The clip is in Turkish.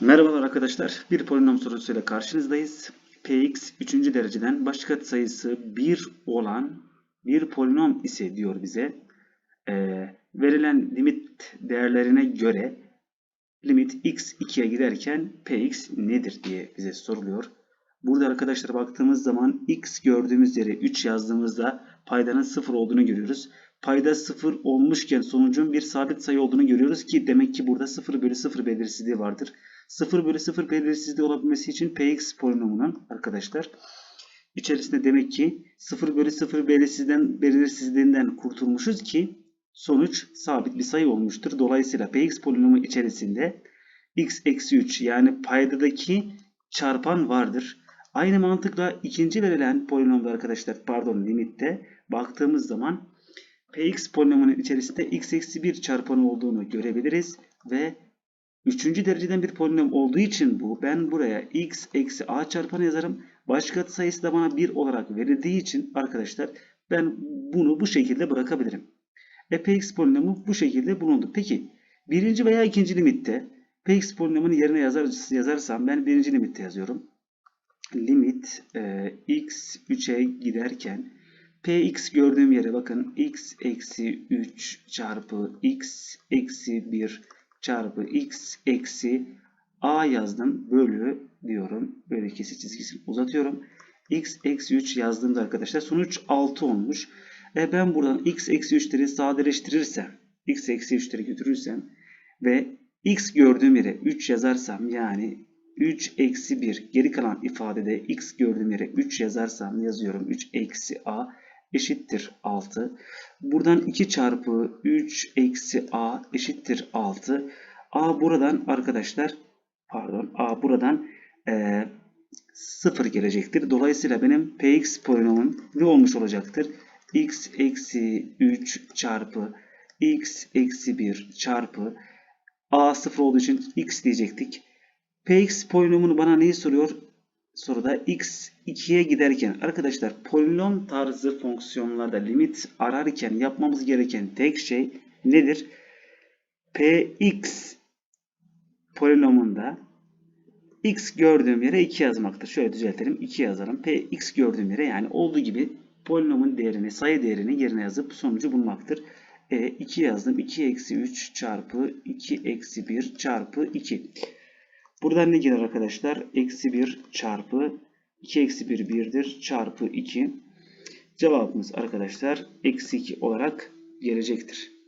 Merhabalar arkadaşlar. Bir polinom sorusuyla karşınızdayız. Px 3. dereceden baş sayısı 1 olan bir polinom ise diyor bize. Ee, verilen limit değerlerine göre limit x 2'ye giderken px nedir diye bize soruluyor. Burada arkadaşlar baktığımız zaman x gördüğümüz yere 3 yazdığımızda paydanın 0 olduğunu görüyoruz. Payda 0 olmuşken sonucun bir sabit sayı olduğunu görüyoruz ki demek ki burada 0 bölü 0 belirsizliği vardır. 0 bölü 0 belirsizliği olabilmesi için px polinomunun arkadaşlar içerisinde demek ki 0 bölü 0 belirsizliğinden, belirsizliğinden kurtulmuşuz ki sonuç sabit bir sayı olmuştur. Dolayısıyla px polinomu içerisinde x eksi 3 yani paydadaki çarpan vardır. Aynı mantıkla ikinci verilen polinomda arkadaşlar pardon limitte baktığımız zaman px polinomunun içerisinde x eksi 1 çarpanı olduğunu görebiliriz ve Üçüncü dereceden bir polinom olduğu için bu ben buraya x eksi a çarpanı yazarım. Baş sayısı da bana 1 olarak verildiği için arkadaşlar ben bunu bu şekilde bırakabilirim. E px polinomu bu şekilde bulundu. Peki birinci veya ikinci limitte px polinomunu yerine yazar, yazarsam ben birinci limitte yazıyorum. Limit e, x 3'e giderken px gördüğüm yere bakın x eksi 3 çarpı x eksi 1 çarpı x eksi a yazdım. Bölü diyorum. Böyle kesit çizgisini uzatıyorum. x eksi 3 yazdığımda arkadaşlar sonuç 6 olmuş. E ben buradan x eksi 3'leri sadeleştirirsem x eksi 3'leri götürürsem ve x gördüğüm yere 3 yazarsam yani 3 eksi 1 geri kalan ifadede x gördüğüm yere 3 yazarsam yazıyorum 3 eksi a eşittir 6. Buradan 2 çarpı 3 eksi a eşittir 6. a buradan arkadaşlar pardon a buradan e, 0 gelecektir. Dolayısıyla benim px polinomum ne olmuş olacaktır? x eksi 3 çarpı x eksi 1 çarpı a 0 olduğu için x diyecektik. px polinomunu bana neyi soruyor? Soruda x 2'ye giderken arkadaşlar polinom tarzı fonksiyonlarda limit ararken yapmamız gereken tek şey nedir? px polinomunda x gördüğüm yere 2 yazmaktır. Şöyle düzeltelim. 2 yazalım. px gördüğüm yere yani olduğu gibi polinomun değerini, sayı değerini yerine yazıp sonucu bulmaktır. E, 2 yazdım. 2 eksi 3 çarpı 2 eksi 1 çarpı 2. Buradan ne gelir arkadaşlar? Eksi 1 çarpı 2 eksi 1 1'dir çarpı 2. Cevabımız arkadaşlar eksi 2 olarak gelecektir.